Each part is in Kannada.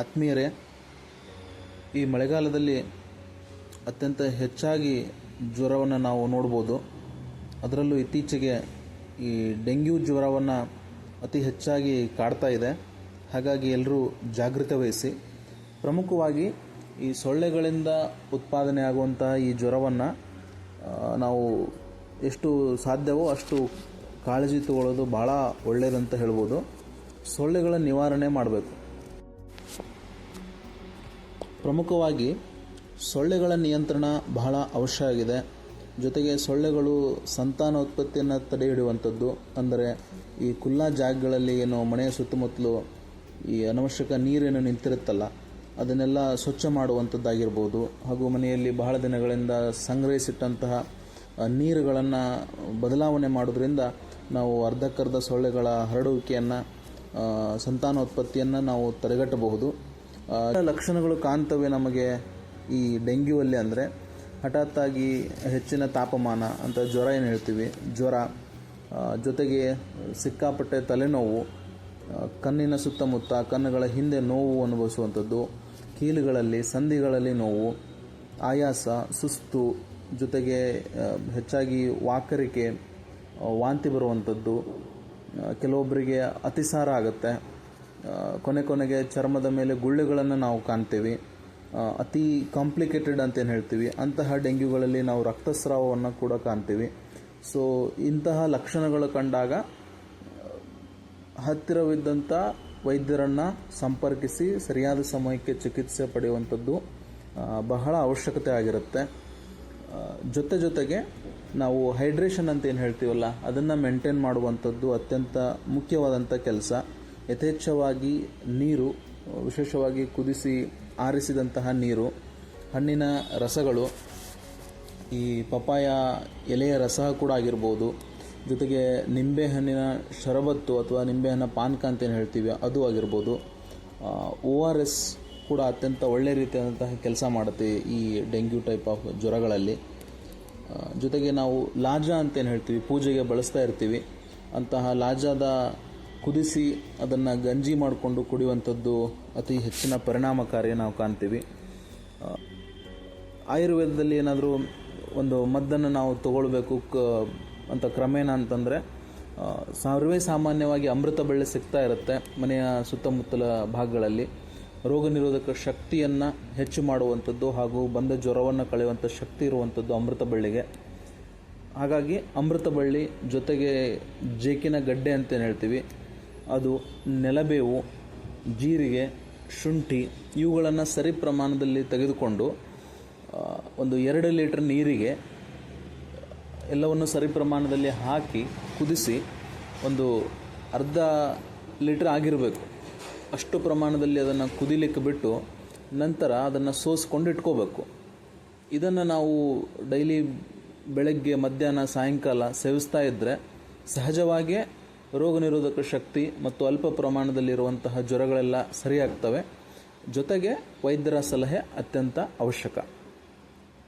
ಆತ್ಮೀಯರೇ, ಈ ಮಳೆಗಾಲದಲ್ಲಿ ಅತ್ಯಂತ ಹೆಚ್ಚಾಗಿ ಜ್ವರವನ್ನು ನಾವು ನೋಡ್ಬೋದು. ಅದರಲ್ಲೂ ಇತ್ತೀಚೆಗೆ ಈ ಡೆಂಗ್ಯೂ ಜ್ವರವನ್ನು ಅತಿ ಹೆಚ್ಚಾಗಿ ಕಾಡ್ತಾ ಇದೆ. ಹಾಗಾಗಿ ಎಲ್ಲರೂ ಜಾಗೃತೆ ವಹಿಸಿ ಪ್ರಮುಖವಾಗಿ ಈ ಸೊಳ್ಳೆಗಳಿಂದ ಉತ್ಪಾದನೆ ಆಗುವಂತಹ ಈ ಜ್ವರವನ್ನು ನಾವು ಎಷ್ಟು ಸಾಧ್ಯವೋ ಅಷ್ಟು ಕಾಳಜಿ ತಗೊಳ್ಳೋದು ಭಾಳ ಒಳ್ಳೆಯದಂತ ಹೇಳ್ಬೋದು. ಸೊಳ್ಳೆಗಳ ನಿವಾರಣೆ ಮಾಡಬೇಕು. ಪ್ರಮುಖವಾಗಿ ಸೊಳ್ಳೆಗಳ ನಿಯಂತ್ರಣ ಬಹಳ ಅವಶ್ಯ ಆಗಿದೆ. ಜೊತೆಗೆ ಸೊಳ್ಳೆಗಳು ಸಂತಾನೋತ್ಪತ್ತಿಯನ್ನು ತಡೆ ಹಿಡಿಯುವಂಥದ್ದು ಅಂದರೆ ಈ ಖುಲ್ಲಾ ಜಾಗಗಳಲ್ಲಿ ಏನು ಮನೆಯ ಸುತ್ತಮುತ್ತಲು ಈ ಅನವಶ್ಯಕ ನೀರೇನು ನಿಂತಿರುತ್ತಲ್ಲ, ಅದನ್ನೆಲ್ಲ ಸ್ವಚ್ಛ ಮಾಡುವಂಥದ್ದಾಗಿರ್ಬೋದು. ಹಾಗೂ ಮನೆಯಲ್ಲಿ ಬಹಳ ದಿನಗಳಿಂದ ಸಂಗ್ರಹಿಸಿಟ್ಟಂತಹ ನೀರುಗಳನ್ನು ಬದಲಾವಣೆ ಮಾಡೋದ್ರಿಂದ ನಾವು ಅರ್ಧಕ್ಕರ್ಧ ಸೊಳ್ಳೆಗಳ ಹರಡುವಿಕೆಯನ್ನು ಸಂತಾನೋತ್ಪತ್ತಿಯನ್ನು ನಾವು ತಡೆಗಟ್ಟಬಹುದು. ಲಕ್ಷಣಗಳು ಕಾಣ್ತವೆ ನಮಗೆ ಈ ಡೆಂಗ್ಯೂವಲ್ಲಿ ಅಂದರೆ. ಹಠಾತ್ತಾಗಿ ಹೆಚ್ಚಿನ ತಾಪಮಾನ ಅಂತ ಜ್ವರ ಏನು ಹೇಳ್ತೀವಿ? ಜ್ವರ ಜೊತೆಗೆ ಸಿಕ್ಕಾಪಟ್ಟೆ ತಲೆನೋವು ಕಣ್ಣಿನ ಸುತ್ತಮುತ್ತ, ಕಣ್ಣುಗಳ ಹಿಂದೆ ನೋವು ಅನುಭವಿಸುವಂಥದ್ದು, ಕೀಲುಗಳಲ್ಲಿ, ಸಂಧಿಗಳಲ್ಲಿ ನೋವು, ಆಯಾಸ, ಸುಸ್ತು, ಜೊತೆಗೆ ಹೆಚ್ಚಾಗಿ ವಾಕರಿಕೆ ವಾಂತಿ ಬರುವಂಥದ್ದು ಕೆಲವೊಬ್ಬರಿಗೆ ಅತಿಸಾರ ಆಗುತ್ತೆ. ಕೊನೆ ಕೊನೆಗೆ ಚರ್ಮದ ಮೇಲೆ ಗುಳ್ಳೆಗಳನ್ನು ನಾವು ಕಾಣ್ತೀವಿ. ಅತಿ ಕಾಂಪ್ಲಿಕೇಟೆಡ್ ಅಂತ ಏನು ಹೇಳ್ತೀವಿ. ಅಂತಹ ಡೆಂಗ್ಯೂಗಳಲ್ಲಿ ನಾವು ರಕ್ತಸ್ರಾವವನ್ನು ಕೂಡ ಕಾಣ್ತೀವಿ. ಸೊ, ಇಂತಹ ಲಕ್ಷಣಗಳು ಕಂಡಾಗ ಹತ್ತಿರವಿದ್ದಂಥ ವೈದ್ಯರನ್ನು ಸಂಪರ್ಕಿಸಿ ಸರಿಯಾದ ಸಮಯಕ್ಕೆ ಚಿಕಿತ್ಸೆ ಪಡೆಯುವಂಥದ್ದು ಬಹಳ ಅವಶ್ಯಕತೆ ಆಗಿರುತ್ತೆ. ಜೊತೆ ಜೊತೆಗೆ ನಾವು ಹೈಡ್ರೇಷನ್ ಅಂತ ಏನು ಹೇಳ್ತೀವಲ್ಲ, ಅದನ್ನು ಮೇಂಟೈನ್ ಮಾಡುವಂಥದ್ದು ಅತ್ಯಂತ ಮುಖ್ಯವಾದಂಥ ಕೆಲಸ. ಯಥೇಚ್ಛವಾಗಿ ನೀರು, ವಿಶೇಷವಾಗಿ ಕುದಿಸಿ ಆರಿಸಿದಂತಹ ನೀರು, ಹಣ್ಣಿನ ರಸಗಳು, ಈ ಪಪಾಯ ಎಲೆಯ ರಸ ಕೂಡ ಆಗಿರ್ಬೋದು. ಜೊತೆಗೆ ನಿಂಬೆಹಣ್ಣಿನ ಶರಬತ್ತು ಅಥವಾ ನಿಂಬೆಹಣ್ಣ ಪಾನಕ ಅಂತ ಏನು ಹೇಳ್ತೀವಿ, ಅದು ಆಗಿರ್ಬೋದು. ಒ ಆರ್ ಎಸ್ ಕೂಡ ಅತ್ಯಂತ ಒಳ್ಳೆ ರೀತಿಯಾದಂತಹ ಕೆಲಸ ಮಾಡುತ್ತೆ ಈ ಡೆಂಗ್ಯೂ ಟೈಪ್ ಆಫ್ ಜ್ವರಗಳಲ್ಲಿ. ಜೊತೆಗೆ ನಾವು ಲಾಜ ಅಂತೇನು ಹೇಳ್ತೀವಿ, ಪೂಜೆಗೆ ಬಳಸ್ತಾ ಇರ್ತೀವಿ. ಅಂತಹ ಲಾಜಾದ ಕುದಿಸಿ ಅದನ್ನು ಗಂಜಿ ಮಾಡಿಕೊಂಡು ಕುಡಿಯುವಂಥದ್ದು ಅತಿ ಹೆಚ್ಚಿನ ಪರಿಣಾಮಕಾರಿ ನಾವು ಕಾಣ್ತೀವಿ. ಆಯುರ್ವೇದದಲ್ಲಿ ಏನಾದರೂ ಒಂದು ಮದ್ದನ್ನು ನಾವು ತಗೊಳ್ಬೇಕು ಕ, ಅಂತ ಕ್ರಮೇಣ ಅಂತಂದರೆ ಸರ್ವೇ ಸಾಮಾನ್ಯವಾಗಿ ಅಮೃತ ಬಳ್ಳಿ ಸಿಗ್ತಾ ಇರುತ್ತೆ ಮನೆಯ ಸುತ್ತಮುತ್ತಲ ಭಾಗಗಳಲ್ಲಿ. ರೋಗ ನಿರೋಧಕ ಶಕ್ತಿಯನ್ನು ಹೆಚ್ಚು ಮಾಡುವಂಥದ್ದು ಹಾಗೂ ಬಂದ ಜ್ವರವನ್ನು ಕಳೆಯುವಂಥ ಶಕ್ತಿ ಇರುವಂಥದ್ದು ಅಮೃತ ಬಳ್ಳಿಗೆ. ಹಾಗಾಗಿ ಅಮೃತ ಬಳ್ಳಿ ಜೊತೆಗೆ ಜೇಕಿನ ಗಡ್ಡೆ ಅಂತೇನು ಹೇಳ್ತೀವಿ. ಅದು ನೆಲಬೇವು, ಜೀರಿಗೆ, ಶುಂಠಿ ಇವುಗಳನ್ನು ಸರಿ ಪ್ರಮಾಣದಲ್ಲಿ ತೆಗೆದುಕೊಂಡು ಒಂದು ಎರಡು ಲೀಟರ್ ನೀರಿಗೆ ಎಲ್ಲವನ್ನು ಸರಿ ಪ್ರಮಾಣದಲ್ಲಿ ಹಾಕಿ, ಕುದಿಸಿ ಒಂದು ಅರ್ಧ ಲೀಟ್ರ್ ಆಗಿರಬೇಕು. ಅಷ್ಟು ಪ್ರಮಾಣದಲ್ಲಿ ಅದನ್ನು ಕುದಿಲಿಕ್ಕೆ ಬಿಟ್ಟು ನಂತರ ಅದನ್ನು ಸೋಸ್ಕೊಂಡು ಇಟ್ಕೋಬೇಕು. ಇದನ್ನು ನಾವು ಡೈಲಿ ಬೆಳಗ್ಗೆ, ಮಧ್ಯಾಹ್ನ, ಸಾಯಂಕಾಲ ಸೇವಿಸ್ತಾ ಇದ್ದರೆ ಸಹಜವಾಗಿಯೇ ರೋಗ ನಿರೋಧಕ ಶಕ್ತಿ ಮತ್ತು ಅಲ್ಪ ಪ್ರಮಾಣದಲ್ಲಿರುವಂತಹ ಜ್ವರಗಳೆಲ್ಲ ಸರಿಯಾಗ್ತವೆ. ಜೊತೆಗೆ ವೈದ್ಯರ ಸಲಹೆ ಅತ್ಯಂತ ಅವಶ್ಯಕ.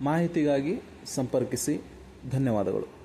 ಮಾಹಿತಿಗಾಗಿ ಸಂಪರ್ಕಿಸಿ. ಧನ್ಯವಾದಗಳು.